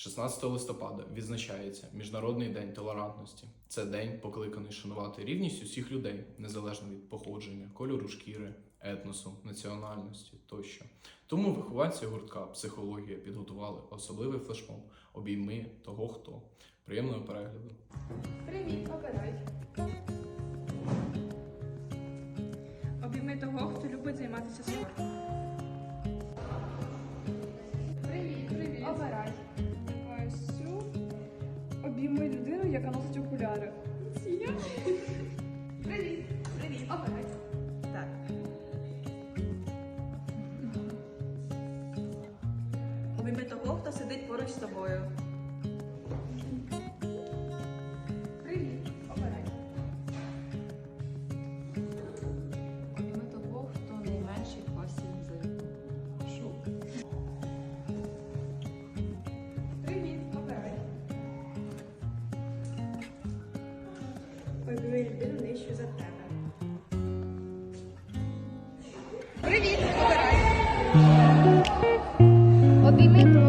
16 листопада відзначається Міжнародний день толерантності. Це день покликаний шанувати рівність усіх людей, незалежно від походження, кольору шкіри, етносу, національності тощо. Тому вихованці гуртка психологія підготували особливий флешмоб обійми того, хто. Приємного перегляду. Привіт, обирай. Обійми того, хто любить займатися спортом. Обійми людину, яка носить окуляри. Привіт. Привіт. Обирай. Так. Обійми того, хто сидить поруч з тобою. Полюбили людину нижчу за тебе. Привіт, обирай. Обійми.